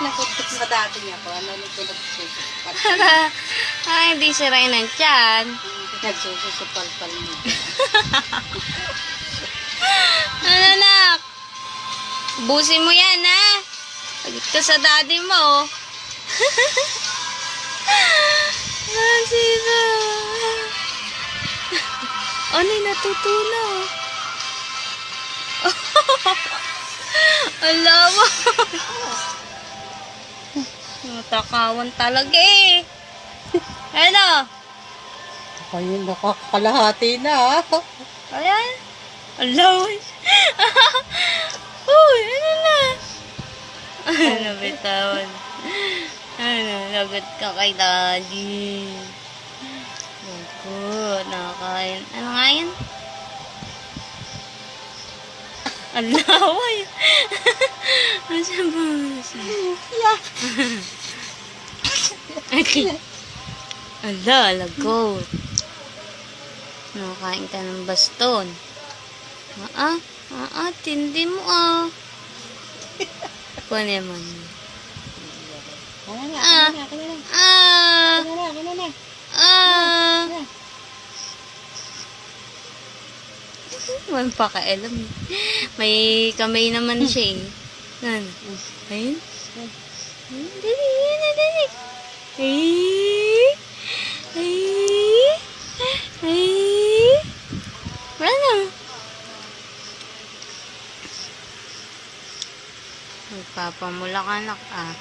Nakutok sa dati niya ko. Ano nung pinagsusupal. Ay, hindi sirain ng tiyan. Nagsususupal-pal mo. Ano, anak? Busin mo yan, ha? Pagit ka sa daddy mo. ah, sino? Ano, natutunaw. Ang lawa. Matakawan talaga eh. Ano? Ayun, nakakalahati na. Ayan. Ang lawas. Uy, ano na? Ano, bitawan? Ano, lagot ka kay daddy. Lagot, nakakain. Ano nga yan? Ang laway. Asa ba? Yeah. Okay. Ala, lagot. Nakakain ka ng baston. Ah, ah, ah, tindi mo ah. Kuha naman. Na, Ah. Ah, ah. Na. Walang pakailam. eh. May kamay naman siya eh. Nan. Ayun. Ayun, yan na, dali. Ay. Ay. Ay. Wala na. Magpapamula ka anak ah.